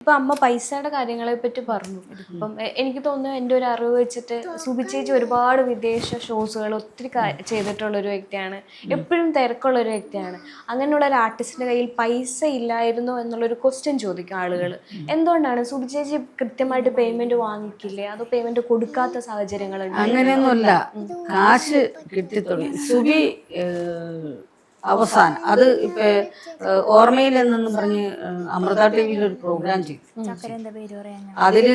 ഇപ്പൊ അമ്മ പൈസയുടെ കാര്യങ്ങളെ പറ്റി പറഞ്ഞു. അപ്പം എ- എനിക്ക് തോന്നുന്നു എന്റെ ഒരു അറിവ് വെച്ചിട്ട് സുബി ചേച്ചി ഒരുപാട് വിദേശ ഷോസുകൾ ഒത്തിരി കാ- ചെയ്തിട്ടുള്ള ഒരു വ്യക്തിയാണ്. എപ്പോഴും തിരക്കുള്ള ഒരു വ്യക്തിയാണ്. അങ്ങനെയുള്ള ഒരു ആർട്ടിസ്റ്റിന്റെ കയ്യിൽ പൈസ ഇല്ലായിരുന്നു എന്നുള്ളൊരു ക്വസ്റ്റ്യൻ ചോദിക്കും ആളുകൾ എന്തുകൊണ്ടാണ്? സുബി ചേച്ചി കൃത്യമായിട്ട് പേയ്മെന്റ് വാങ്ങിക്കില്ലേ? അതോ പേയ്മെന്റ് കൊടുക്കാത്ത സാഹചര്യങ്ങളുണ്ട് അങ്ങനെയൊന്നുമല്ല. കാശ് കിട്ടിത്തുടങ്ങി. സുബി ഏഹ്, അവസാനം. അത് ഇപ്പൊ ഓർമ്മയിൽ നിന്നും പറഞ്ഞ് അമൃത ടി വിയിൽ ഒരു പ്രോഗ്രാം ചെയ്തു അതിൽ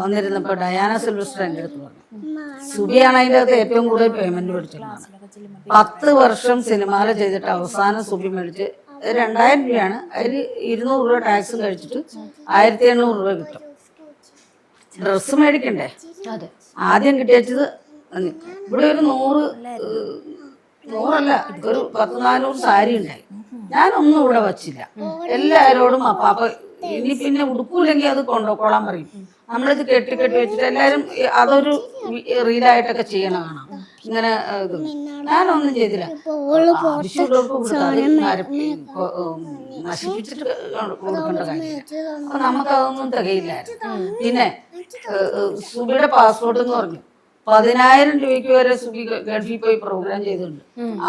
വന്നിരുന്നപ്പോ ഡയാന സിൽവസ്റ്റർ എന്റെ അടുത്ത് പറഞ്ഞു. സുബിയാണ് അതിന്റെ അകത്ത് ഏറ്റവും കൂടുതൽ പേയ്മെന്റ് മേടിച്ചിട്ടുള്ളത് പത്ത് വർഷം സിനിമകൾ ചെയ്തിട്ട് അവസാനം സുബി മേടിച്ച് രണ്ടായിരം രൂപയാണ്. അതിൽ ഇരുന്നൂറ് രൂപ ടാക്സും കഴിച്ചിട്ട് ആയിരത്തി എണ്ണൂറ് രൂപ കിട്ടും. ഡ്രസ്സ് മേടിക്കണ്ടേ? ആദ്യം കിട്ടിയത് ഇവിടെ ഒരു നൂറ് നൂറല്ല ഒരു പത്ത് നാനൂറ് സാരി ഉണ്ടായി. ഞാനൊന്നും ഇവിടെ വച്ചില്ല. എല്ലാവരോടും അപ്പാപ്പ ഇനി പിന്നെ ഉടുക്കൂലെങ്കിൽ അത് കൊണ്ടുപോയിക്കോളാൻ പറയും. നമ്മളിത് കെട്ടി കെട്ടി വെച്ചിട്ട് എല്ലാരും അതൊരു റീലായിട്ടൊക്കെ ചെയ്യണ കാണാം. ഇങ്ങനെ ഞാനൊന്നും ചെയ്തില്ല. നശിപ്പിച്ചിട്ട് കൊടുക്കേണ്ട കാര്യമില്ല. അപ്പൊ നമുക്കതൊന്നും തികയില്ലായിരുന്നു. പിന്നെ സുബിയുടെ പാസ്പോർട്ട് എന്ന് പറഞ്ഞു. പതിനായിരം രൂപയ്ക്ക് വരെ സുഖി ഗൾഫിൽ പോയി പ്രോഗ്രാം ചെയ്തിട്ടുണ്ട്.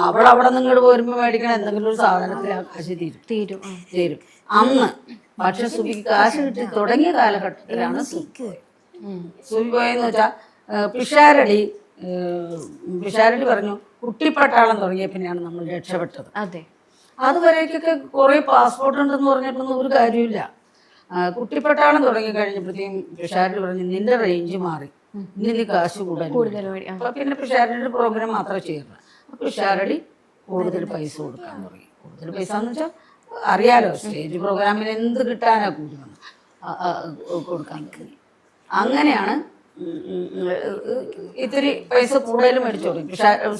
അവൾ അവിടെ നിങ്ങൾ പോരുമ്പോ മേടിക്കണ എന്തെങ്കിലും ഒരു സാധനത്തിൽ ആ കാശ് തീരും. തീരും. തീരും. അന്ന് പക്ഷെ സുഖിക്ക് കാശ് കിട്ടി തുടങ്ങിയ കാലഘട്ടത്തിലാണ് സുഖി സുഖി പോയെന്ന് വെച്ചാൽ പിഷാരടി പിഷാരടി പറഞ്ഞു കുട്ടിപ്പട്ടാളം തുടങ്ങിയ പിന്നെയാണ് നമ്മൾ രക്ഷപ്പെട്ടത്. അതെ. അതുവരേക്കൊക്കെ കുറേ പാസ്പോർട്ട് ഉണ്ടെന്ന് പറഞ്ഞിട്ടൊന്നും ഒരു കാര്യമില്ല കുട്ടിപ്പട്ടാളം തുടങ്ങി കഴിഞ്ഞപ്പോഴത്തേക്കും പിഷാരടി പറഞ്ഞു നിന്റെ റേഞ്ച് മാറി. ഇനി നീ കാശ് കൂടുതൽ കൂടുതൽ അപ്പൊ പിന്നെ പിഷാരടിയുടെ പ്രോഗ്രാം മാത്രമേ ചെയ്യുന്നത് അപ്പൊ പിഷാരടി കൂടുതൽ പൈസ കൊടുക്കാൻ തുടങ്ങി. കൂടുതൽ പൈസ എന്ന് വെച്ചാൽ അറിയാലോ സ്റ്റേജ് പ്രോഗ്രാമിന് എന്ത് കിട്ടാനാ കൂടി വന്നത് ആ, ആ, കൊടുക്കാൻ തുടങ്ങി. അങ്ങനെയാണ് ഇത്തിരി പൈസ കൂടുതൽ മേടിച്ചു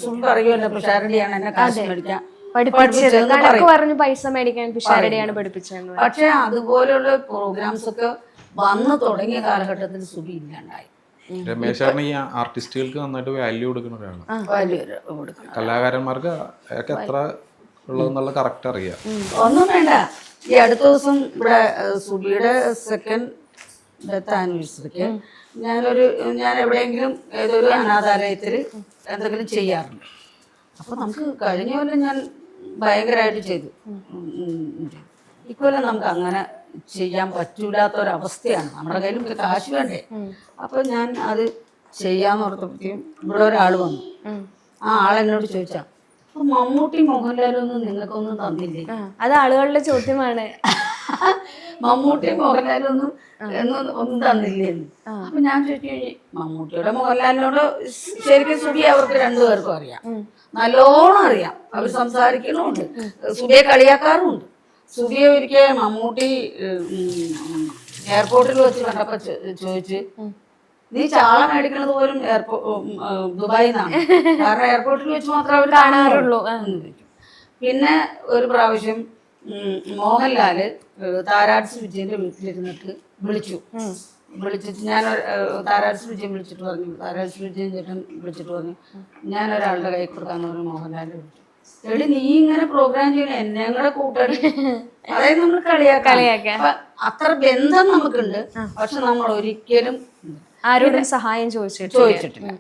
സുബി പറയുമല്ലോ പിഷാരടിയാണ് എന്നെ കാശ് മേടിക്കാൻ പറയും. പൈസ മേടിക്കാൻ പിഷാരടിയാണ്. പക്ഷെ അതുപോലെയുള്ള പ്രോഗ്രാംസ് ഒക്കെ വന്നു തുടങ്ങിയ കാലഘട്ടത്തിൽ സുബി ഇല്ലാണ്ടായി. രമേശ് ചേട്ടൻ ഈ ആർട്ടിസ്റ്റുകൾക്ക് നന്നായിട്ട് വാല്യൂ കൊടുക്കുന്ന ഒരാളാണ്. കലാകാരന്മാർക്ക് അയാൾക്ക് എത്ര ഉള്ളതെന്നുള്ള കറക്റ്റ് അറിയാം. ഒന്നും വേണ്ട. ഈ അടുത്ത ദിവസം ഇവിടെ സുബിയുടെ സെക്കൻഡ് ഡെത്ത് ആനിവേഴ്സറിക്ക് ഞാനൊരു ഞാൻ എവിടെയെങ്കിലും ഏതൊരു അനാഥാലയത്തിൽ എന്തെങ്കിലും ചെയ്യാറുണ്ട്. അപ്പോൾ നമുക്ക് കഴിഞ്ഞ കൊല്ലം ഞാൻ ഭയങ്കരമായിട്ട് ചെയ്തു. ഇക്കൊല്ലം നമുക്ക് അങ്ങനെ ചെയ്യാൻ പറ്റൂലാത്തൊരവസ്ഥയാണ്. നമ്മുടെ കയ്യിലും കാശ് വേണ്ടേ? അപ്പൊ ഞാൻ അത് ചെയ്യാന്ന് ഓർത്തപ്പോഴത്തേക്കും ഇവിടെ ഒരാൾ വന്നു. ആ ആൾ എന്നോട് ചോദിച്ചാ "അപ്പൊ മമ്മൂട്ടി മോഹൻലാലൊന്നും നിങ്ങൾക്കൊന്നും തന്നില്ലേ? അത് ആളുകളുടെ ചോദ്യമാണ്. മമ്മൂട്ടി മോഹൻലാലൊന്നും ഒന്നും ഒന്നും തന്നില്ലേ എന്ന്. അപ്പൊ ഞാൻ ചോദിച്ചു മമ്മൂട്ടിയുടെ മോഹൻലാലിനോട് ശരിക്കും സുബി അവർക്ക് രണ്ടുപേർക്കും അറിയാം. നല്ലോണം അറിയാം. അവർ സംസാരിക്കണമുണ്ട് സുബിയെ കളിയാക്കാറുമുണ്ട്. സുബിയെ ഒരിക്കൽ മമ്മൂട്ടി എയർപോർട്ടിൽ വെച്ച് കണ്ടപ്പോ ചോദിച്ച് നീ ചാള മേടിക്കണത് പോലും എയർപോ ദുബായിൽ നിന്നാണ്. കാരണം എയർപോർട്ടിൽ വെച്ച് മാത്രമേ അവർ കാണാറുള്ളൂ. പിന്നെ ഒരു പ്രാവശ്യം മോഹൻലാൽ താരാട്ട് താരാട്സ് വിജയന്റെ വീട്ടിലിരുന്നിട്ട് വിളിച്ചു. വിളിച്ചിട്ട് ഞാൻ താരാട്ട് വിജയൻ വിളിച്ചിട്ട് പറഞ്ഞു. താരാട്ട് വിജയൻ ചേട്ടൻ വിളിച്ചിട്ട് പറഞ്ഞു ഞാൻ ഒരാളുടെ കൈ കൊടുക്കാന്ന് പറഞ്ഞു മോഹൻലാലിനെ വിളിച്ചു. എടി നീ ഇങ്ങനെ പ്രോഗ്രാം ചെയ്യണ എന്നെ കൂടെ കൂട്ടടി അതായത് നമ്മൾ കളിയാക്കാം. അത്ര ബന്ധം നമുക്കുണ്ട്. പക്ഷെ നമ്മൾ ഒരിക്കലും ആരോടും സഹായം ചോദിച്ചിട്ടില്ല.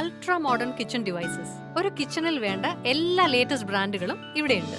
അൾട്രാ മോഡേൺ കിച്ചൺ ഡിവൈസസ് ഒരു കിച്ചണിൽ വേണ്ട എല്ലാ ലേറ്റസ്റ്റ് ബ്രാൻഡുകളും ഇവിടെയുണ്ട്.